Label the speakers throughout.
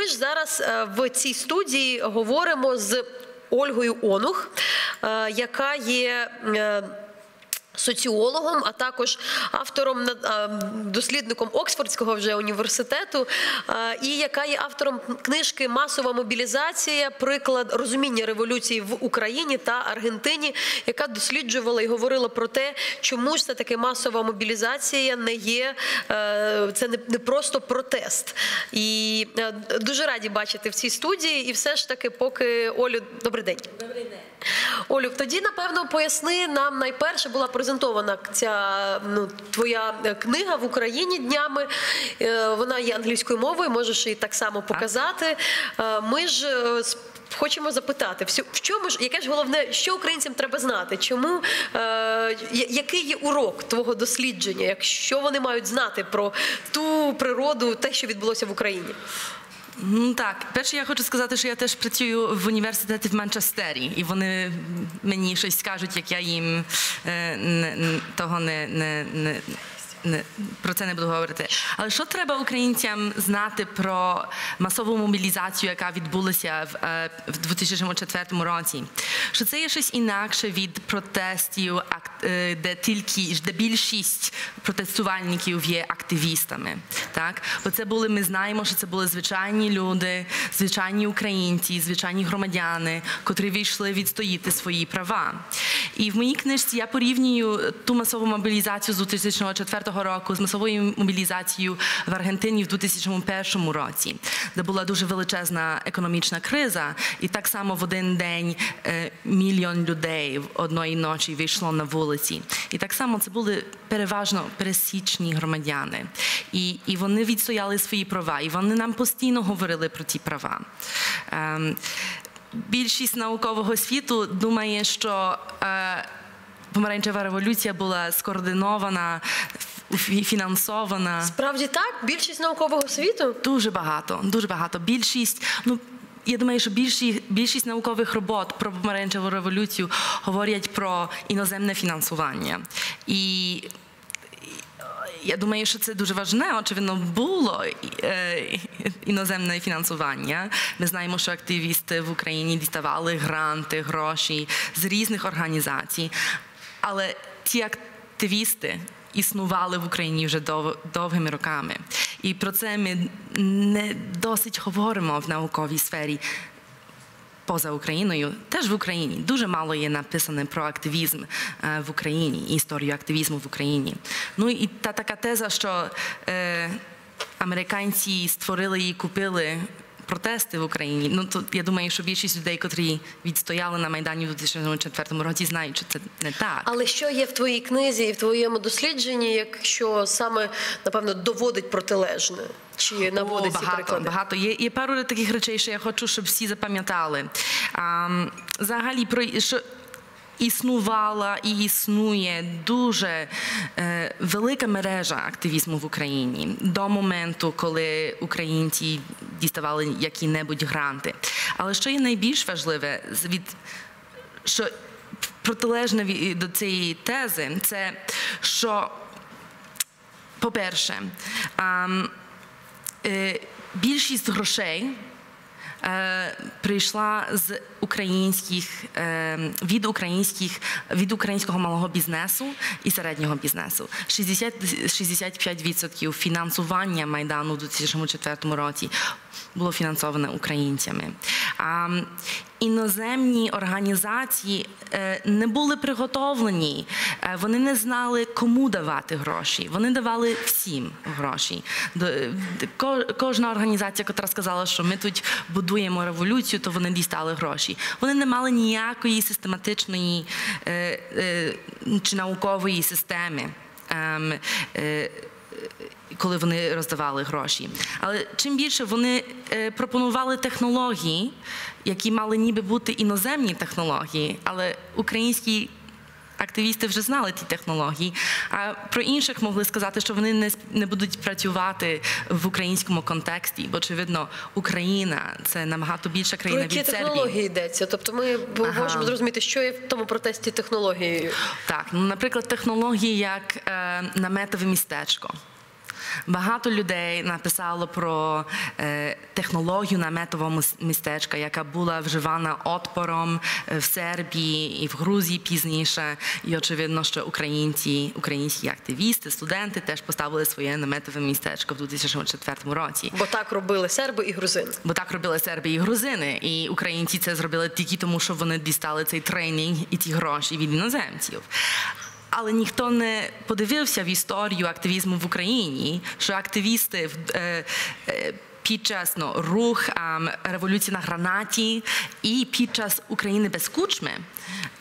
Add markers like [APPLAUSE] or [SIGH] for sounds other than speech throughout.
Speaker 1: ми ж зараз е, в цій студії говоримо з Ольгою Онух, е, яка є. Соціологом, а також автором дослідником Оксфордського вже університету, і яка є автором книжки Масова мобілізація, приклад розуміння революції в Україні та Аргентині, яка досліджувала і говорила про те, чому ж це таки масова мобілізація не є е, це не, просто протест. І е, дуже раді бачити в цій студії. І все ж таки, поки Олю, добрий день. Олю, тоді напевно поясни нам найперше була презентована ця ну твоя е, книга в Україні днями. Е, Вона є англійською мовою, можеш її так само показати. Е, Ми ж хочемо запитати, в чому ж яке ж головне, що українцям треба знати? Чому е, який є урок твого дослідження? Якщо вони мають знати про ту природу, те, що відбулося в Україні?
Speaker 2: Ну так, перше, я хочу сказати, що я теж працюю в університеті в Манчестері, і вони мені щось скажуть, як я їм е, того не, не, не, не про це не буду говорити. Але що треба українцям знати про масову мобілізацію, яка відбулася в, е, в 2004 році? Що це є щось інакше від протестів, е, де тільки де більшість протестувальників є активістами. Так, бо це були, ми знаємо, що це були звичайні люди, звичайні українці, звичайні громадяни, котрі вийшли відстоїти свої права. І в моїй книжці я порівнюю ту масову мобілізацію з 2004 року з масовою мобілізацією в Аргентині в 2001 році, де була дуже величезна економічна криза, і так само в один день е, мільйон людей в одної ночі вийшло на вулиці. І так само це були переважно пересічні громадяни. І, і вони відстояли свої права, і вони нам постійно говорили про ті права. Ем, більшість наукового світу думає, що е, помаранчева революція була скоординована, фінансована.
Speaker 1: Справді так, більшість наукового світу.
Speaker 2: Дуже багато, дуже багато. Більшість, ну. Я думаю, що більшість, більшість наукових робот про помаранчеву революцію говорять про іноземне фінансування. І я думаю, що це дуже важне. Очевидно, було е, іноземне фінансування. Ми знаємо, що активісти в Україні діставали гранти, гроші з різних організацій. Але ті активісти існували в Україні вже дов, довгими роками. І про це ми не досить говоримо в науковій сфері поза Україною, теж в Україні дуже мало є написане про активізм е, в Україні, історію активізму в Україні. Ну і та така теза, що е, американці створили і купили. Протести в Україні. Ну то я думаю, що більшість людей, котрі відстояли на майдані у 2004 році, знають, що це не так.
Speaker 1: Але що є в твоїй книзі і в твоєму дослідженні, якщо саме напевно доводить протилежне? Чи наводить
Speaker 2: О, багато,
Speaker 1: приклади?
Speaker 2: багато. Є, є пару таких речей, що я хочу, щоб всі запам'ятали. А, взагалі, про що існувала і існує дуже е, велика мережа активізму в Україні до моменту, коли українці діставали які-небудь гранти. Але що є найбільш важливе, від що протилежне до цієї тези, це що, по-перше, е, більшість грошей е, прийшла з українських е, від українських від українського малого бізнесу і середнього бізнесу. 60, 65% фінансування майдану у 2004 році було фінансоване українцями. А іноземні організації е, не були приготовлені, е, вони не знали, кому давати гроші. Вони давали всім гроші. До- Кожна організація, яка сказала, що ми тут будуємо революцію, то вони дістали гроші. Вони не мали ніякої систематичної е, е, чи наукової системи. Ем, е, коли вони роздавали гроші. Але чим більше вони пропонували технології, які мали ніби бути іноземні технології, але українські активісти вже знали ті технології. А про інших могли сказати, що вони не, не будуть працювати в українському контексті, бо очевидно, Україна це набагато більша
Speaker 1: Про
Speaker 2: країна
Speaker 1: які
Speaker 2: від Сербії.
Speaker 1: технології йдеться? Тобто ми
Speaker 2: Ага.
Speaker 1: можемо зрозуміти, що є в тому протесті технологією.
Speaker 2: Так, ну, наприклад, технології як е, наметове містечко. Багато людей написало про е, технологію наметового містечка, яка була вживана отпором е, в Сербії і в Грузії пізніше. І очевидно, що українці, українські активісти, студенти теж поставили своє наметове містечко в 2004 році.
Speaker 1: Бо так робили серби і грузини.
Speaker 2: Бо так робили серби і грузини, і українці це зробили тільки тому, що вони дістали цей тренінг і ті гроші від іноземців. Але ніхто не подивився в історію активізму в Україні, що активісти е, е, під час ну, рух ам, революції на гранаті і під час України без кучми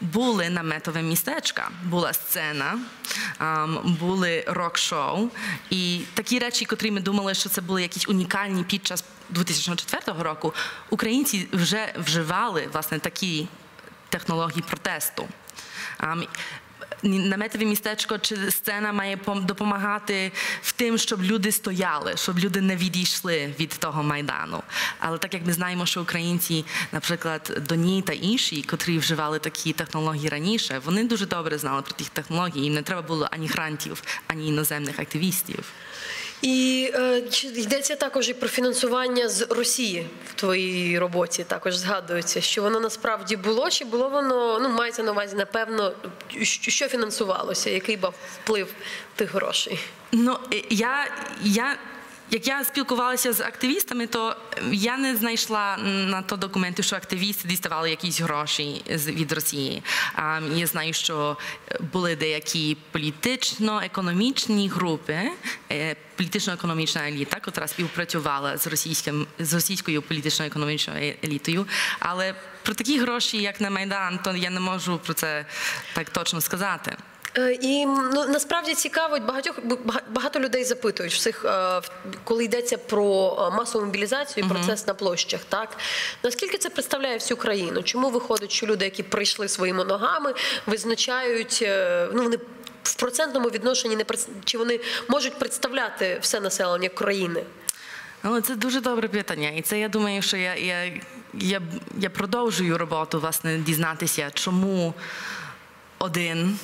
Speaker 2: були наметове містечка, була сцена, ам, були рок-шоу. І такі речі, котрі ми думали, що це були якісь унікальні під час 2004 року, українці вже вживали власне такі технології протесту. Ам, Наметове містечко чи сцена має пом- допомагати в тим, щоб люди стояли, щоб люди не відійшли від того майдану. Але так як ми знаємо, що українці, наприклад, Доні та інші, котрі вживали такі технології раніше, вони дуже добре знали про ті технології. Їм не треба було ані грантів, ані іноземних активістів.
Speaker 1: І е, йдеться також і про фінансування з Росії в твоїй роботі? Також згадується, що воно насправді було, чи було воно ну мається на увазі, напевно, що що фінансувалося, який був вплив тих грошей?
Speaker 2: Ну е, я, я як я спілкувалася з активістами, то я не знайшла на то документи, що активісти діставали якісь гроші від Росії. Я знаю, що були деякі політично-економічні групи, е, політично-економічна еліта, яка співпрацювала з російським з російською політично-економічною елітою. Але про такі гроші, як на Майдан, то я не можу про це так точно сказати.
Speaker 1: Е, І ну насправді цікаво, багатьох багато людей запитують всіх, е, в- коли йдеться про е, масову мобілізацію, і процес на площах. Так наскільки це представляє всю країну? Чому виходить, що люди, які прийшли своїми ногами, визначають ну вони в процентному відношенні не чи вони можуть представляти все населення країни?
Speaker 2: Ну, це дуже добре питання. І це я думаю, що я, я, я, я продовжую роботу, власне, дізнатися, чому один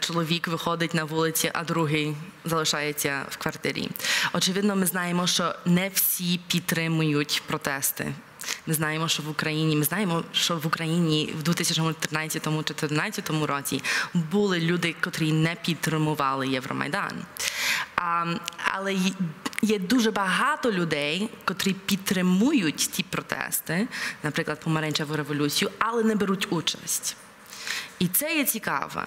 Speaker 2: чоловік виходить на вулиці, а другий залишається в квартирі. Очевидно, ми знаємо, що не всі підтримують протести. Ми знаємо, що в Україні, ми знаємо, що в Україні в 2013-2014 році були люди, котрі не підтримували Євромайдан. А, але є дуже багато людей, котрі підтримують ті протести, наприклад, помаранчеву революцію, але не беруть участь. І це є цікаво.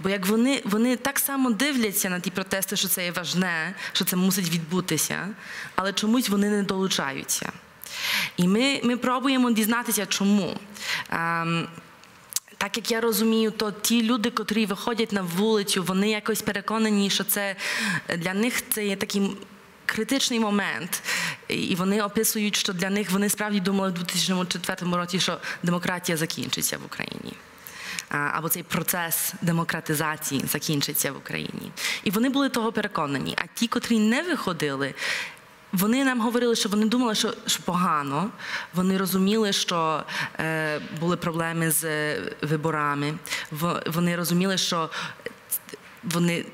Speaker 2: Бо як вони, вони так само дивляться на ті протести, що це є важне, що це мусить відбутися, але чомусь вони не долучаються. І ми, ми пробуємо дізнатися, чому. Ем, так як я розумію, то ті люди, котрі виходять на вулицю, вони якось переконані, що це для них це є такий критичний момент. І вони описують, що для них вони справді думали в 2004 році, що демократія закінчиться в Україні. А, Або цей процес демократизації закінчиться в Україні. І вони були того переконані. А ті, котрі не виходили, вони нам говорили, що вони думали, що, що погано. Вони розуміли, що е, були проблеми з е, виборами. В- Вони розуміли, що вони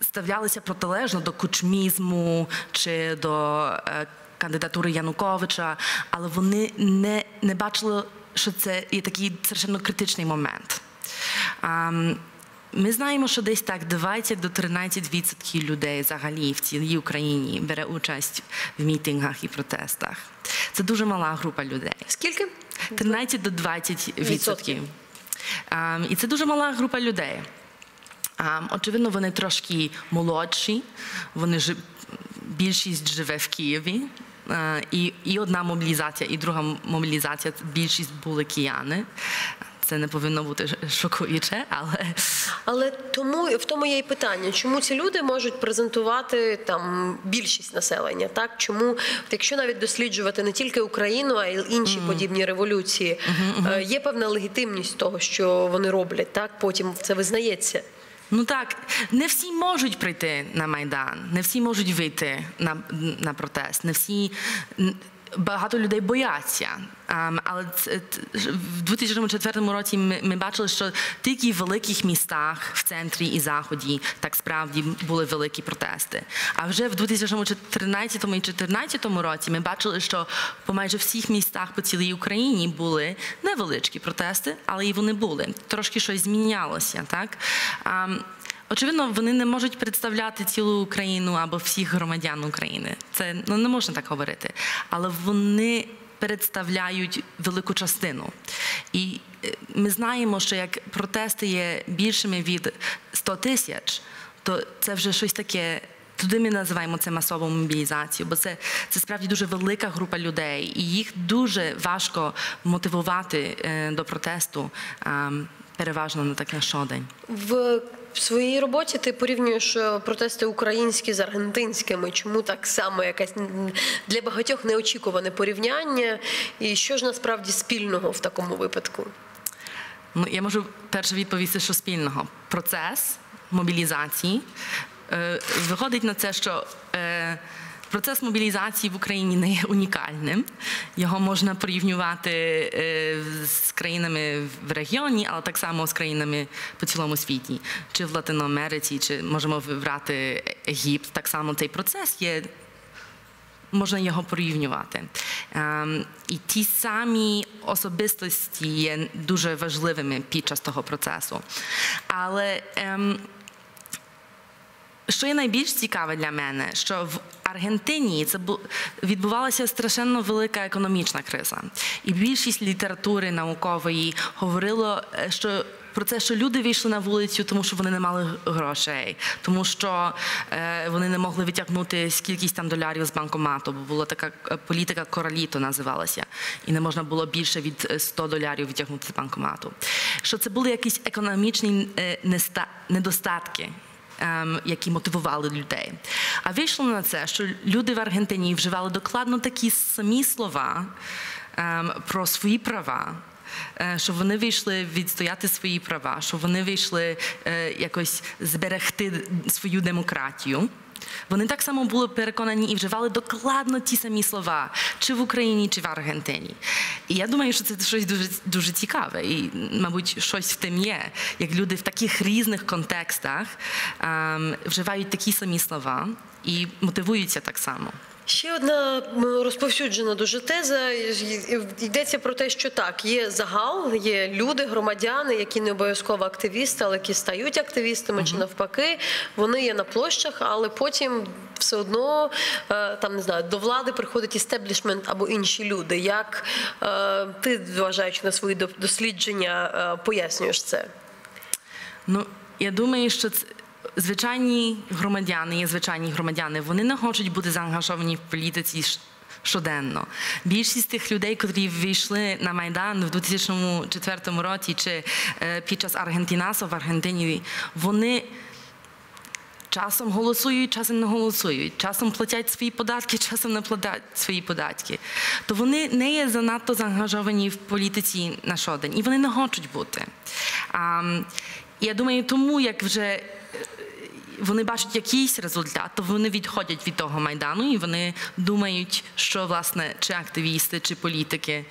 Speaker 2: ставлялися протилежно до кучмізму чи до е, кандидатури Януковича, але вони не, не бачили, що це є такий совершенно критичний момент. Ми знаємо, що десь так 20 до 13 відсотків людей взагалі в цілій Україні бере участь в мітингах і протестах. Це дуже мала група людей.
Speaker 1: Скільки?
Speaker 2: 13 до 20
Speaker 1: Відсотків.
Speaker 2: відсотків. І це дуже мала група людей. Очевидно, вони трошки молодші, вони жи- більшість живе в Києві. Е, І, і одна мобілізація, і друга мобілізація більшість були кияни. Це не повинно бути шокуюче, але
Speaker 1: Але тому в тому є і питання, чому ці люди можуть презентувати там більшість населення? Так чому, якщо навіть досліджувати не тільки Україну, а й інші подібні революції, е, є певна легітимність того, що вони роблять. Так потім це визнається.
Speaker 2: Ну так, не всі можуть прийти на Майдан, не всі можуть вийти на, на протест, не всі. Багато людей бояться. Ем, Але це- в 2004 році ми, бачили, що тільки в великих містах в центрі і заході так справді були великі протести. А вже в 2013 і 2014 році ми бачили, що по майже всіх містах по цілій Україні були невеличкі протести, але і вони були. Трошки щось змінялося, так? Очевидно, вони не можуть представляти цілу Україну або всіх громадян України. Це ну не можна так говорити. Але вони представляють велику частину. І е, ми знаємо, що як протести є більшими від 100 тисяч, то це вже щось таке. Туди ми називаємо це масову мобілізацію, бо це, це справді дуже велика група людей, і їх дуже важко мотивувати е, до протесту, переважно на так на щодень.
Speaker 1: В своїй роботі ти порівнюєш е, протести українські з аргентинськими. Чому так само якась для багатьох неочікуване порівняння? І що ж насправді спільного в такому випадку?
Speaker 2: Ну, я можу перше відповісти, що спільного. Процес мобілізації е, виходить на це, що е, процес мобілізації в Україні не є унікальним. Його можна порівнювати е, з країнами в регіоні, але так само з країнами по цілому світі, чи в Латиноамериці, чи можемо вибрати Єгипт. Так само цей процес є можна його порівнювати. Ем, і ті самі особистості є дуже важливими під час того процесу. Але ем, що є найбільш цікаве для мене, що в Аргентині це бу- відбувалася страшенно велика економічна криза, і більшість літератури наукової говорило, е, що. Про це, що люди вийшли на вулицю, тому що вони не мали грошей, тому що е, вони не могли витягнути скількись там долярів з банкомату, бо була така е, політика кораліто називалася, і не можна було більше від е, 100 долярів витягнути з банкомату. Що це були якісь економічні е, неста- недостатки які мотивували людей. А вийшло на це, що люди в Аргентині вживали докладно такі самі слова ем, про свої права. е, Що вони вийшли відстояти свої права, що вони вийшли е, якось зберегти свою демократію. Вони так само були переконані і вживали докладно ті самі слова, чи в Україні, чи в Аргентині. І я думаю, що це щось дуже дуже цікаве, і, мабуть, щось в тим є, як люди в таких різних контекстах ем, вживають такі самі слова і мотивуються так само.
Speaker 1: Ще одна розповсюджена дуже теза. Йдеться про те, що так, є загал, є люди, громадяни, які не обов'язково активісти, але які стають активістами чи навпаки. Вони є на площах, але потім все одно е, там не знаю, до влади приходить істеблішмент або інші люди. Як е, ти, зважаючи на свої дослідження, е, пояснюєш це?
Speaker 2: Ну, я думаю, що це. Звичайні громадяни є звичайні громадяни. Вони не хочуть бути заангажовані в політиці щоденно. Більшість тих людей, котрі вийшли на Майдан в 2004 році чи е, під час Аргентінасу в Аргентині, вони часом голосують, часом не голосують, часом платять свої податки, [LAUGHS] часом не платять свої податки. То вони не є занадто заангажовані в політиці на щодень, і вони не хочуть бути. Я думаю, тому як вже е, вони бачать якийсь результат, то вони відходять від того майдану і вони думають, що власне чи активісти, чи політики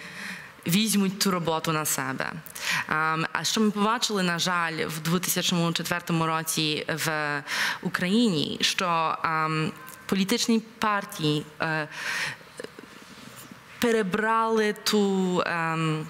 Speaker 2: візьмуть ту роботу на себе. Ем, А що ми побачили, на жаль, в 2004 році в Україні, що ем, політичні партії е, перебрали ту. ем,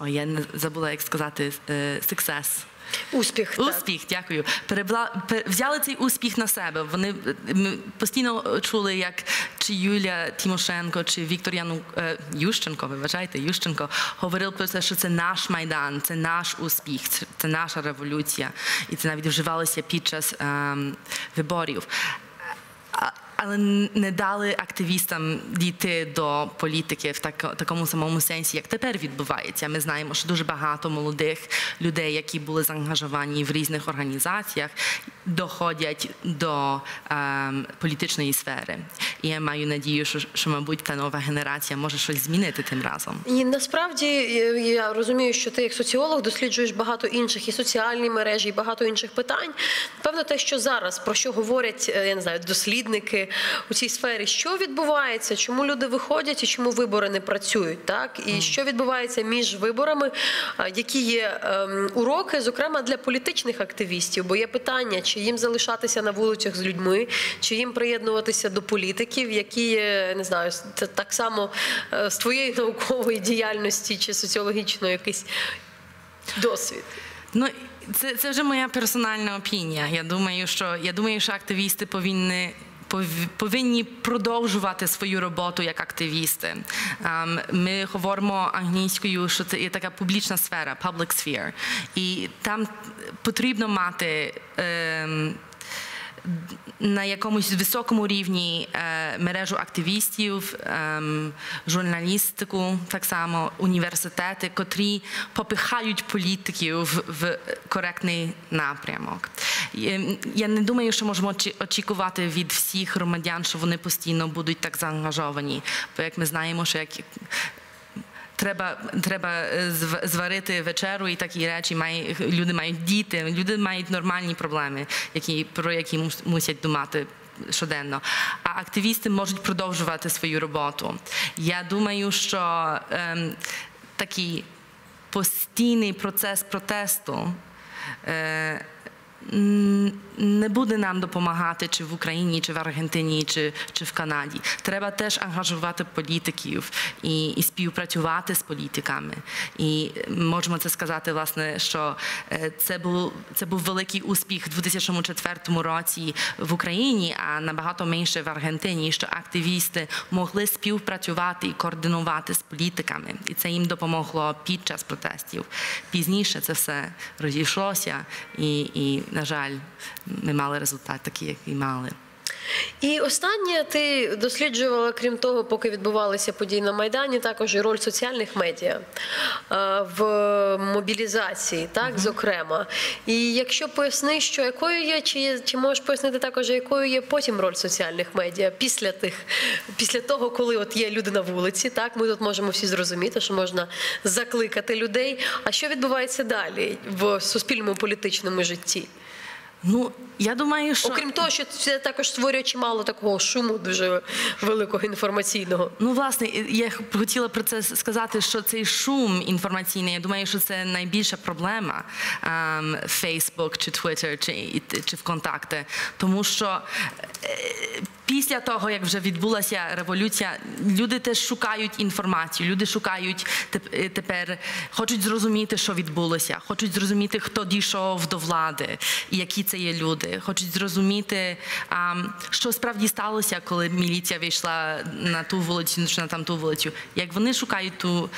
Speaker 2: Ой, я забула, як сказати, success.
Speaker 1: Успіх так.
Speaker 2: Успіх, дякую. Перебла... пер- Взяли цей успіх на себе. Вони ми постійно чули, як чи Юлія Тимошенко, чи Віктор Яну е, Ющенко, ви вважаєте, Ющенко, говорив про те, що це наш майдан, це наш успіх, це наша революція. І це навіть вживалося під час ем, виборів. Але не дали активістам дійти до політики в тако- такому самому сенсі, як тепер відбувається. Ми знаємо, що дуже багато молодих людей, які були заангажовані в різних організаціях, доходять до ем, політичної сфери. І я маю надію, що, що, мабуть, та нова генерація може щось змінити тим разом.
Speaker 1: І насправді е, я розумію, що ти як соціолог досліджуєш багато інших і соціальні мережі, і багато інших питань. Певно, те, що зараз про що говорять, е, я не знаю, дослідники у цій сфері, що відбувається, чому люди виходять і чому вибори не працюють, так і що відбувається між виборами, які є ем, уроки, зокрема для політичних активістів, бо є питання, чи їм залишатися на вулицях з людьми, чи їм приєднуватися до політиків, які не знаю, це так само е, з твоєї наукової діяльності чи соціологічної якийсь досвід.
Speaker 2: Ну, це, це вже моя персональна опінія. Я думаю, що я думаю, що активісти повинні. Пов- Повинні продовжувати свою роботу як активісти. Ем, Ми говоримо англійською, що це є така публічна сфера, public sphere. І там потрібно мати ем, на якомусь високому рівні е, мережу активістів, ем, журналістику, так само університети, котрі попихають політиків в, коректний напрямок. Ем, Я не думаю, що можемо очікувати від всіх громадян, що вони постійно будуть так заангажовані. Бо як ми знаємо, що як Треба, треба е, зв- зварити вечеру і такі речі. Має, люди мають діти, люди мають нормальні проблеми, які, про які мус- мусять думати щоденно. А активісти можуть продовжувати свою роботу. Я думаю, що ем, такий постійний процес протесту. Е, не буде нам допомагати чи в Україні, чи в Аргентині, чи, чи в Канаді. Треба теж ангажувати політиків і, і співпрацювати з політиками. І можемо це сказати, власне, що е, це був це був великий успіх у 2004 році в Україні, а набагато менше в Аргентині, що активісти могли співпрацювати і координувати з політиками, і це їм допомогло під час протестів. Пізніше це все розійшлося, і, і на жаль, ми мали результат такий, який мали.
Speaker 1: І останнє ти досліджувала, крім того, поки відбувалися події на Майдані, також і роль соціальних медіа е, в мобілізації, так, зокрема. І якщо поясни, що якою є, чи, є- чи можеш пояснити також, якою є потім роль соціальних медіа після тих, після того, коли от є люди на вулиці, так, ми тут можемо всі зрозуміти, що можна закликати людей. А що відбувається далі в суспільному політичному житті?
Speaker 2: Ну, я думаю, що
Speaker 1: Окрім того, що це також створює чимало такого шуму дуже великого інформаційного.
Speaker 2: Ну, власне, я хотіла про це сказати, що цей шум інформаційний, я думаю, що це найбільша проблема ем, Facebook чи Twitter чи, чи ВКонтакте. Тому що е, після того, як вже відбулася революція, люди теж шукають інформацію, люди шукають е, тепер, хочуть зрозуміти, що відбулося, хочуть зрозуміти, хто дійшов до влади, і які це є люди, хочуть зрозуміти, що справді сталося, коли міліція вийшла на ту вулицю, на там ту вулицю. Як вони шукають ту,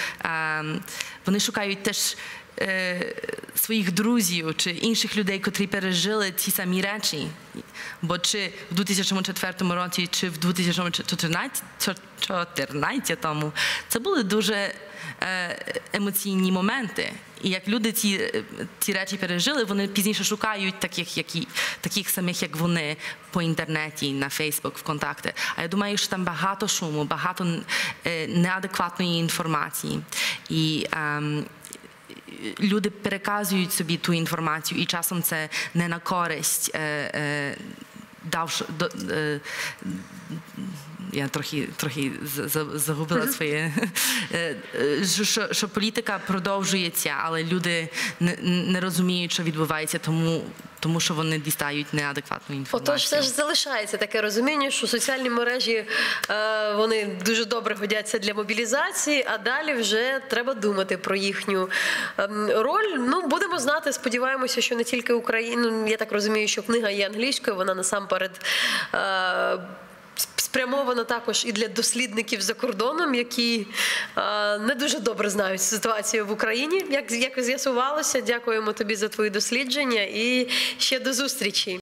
Speaker 2: вони шукають теж. Е, Своїх друзів чи інших людей, котрі пережили ті самі речі. Бо чи в 2004 році, чи в 2014 це були дуже е, емоційні моменти. І як люди ці, ці речі пережили, вони пізніше шукають таких, які, таких самих, як вони, по інтернеті, на Фейсбук, ВКонтакти. А я думаю, що там багато шуму, багато е, неадекватної інформації. І ем, люди переказують собі ту інформацію, і часом це не на користь. Е, е, давш, до, е, я трохи, трохи за- за- загубила своє, [LAUGHS] Е, е, що, що, що політика продовжується, але люди не, не розуміють, що відбувається, тому, тому що вони дістають неадекватну інформацію.
Speaker 1: Отож, все ж залишається таке розуміння, що соціальні мережі е, вони дуже добре годяться для мобілізації, а далі вже треба думати про їхню ем, роль. Ну будемо знати. Сподіваємося, що не тільки Україну. Я так розумію, що книга є англійською. Вона насамперед. Спрямована також і для дослідників за кордоном, які не дуже добре знають ситуацію в Україні. Як, як з'ясувалося, дякуємо тобі за твої дослідження і ще до зустрічі.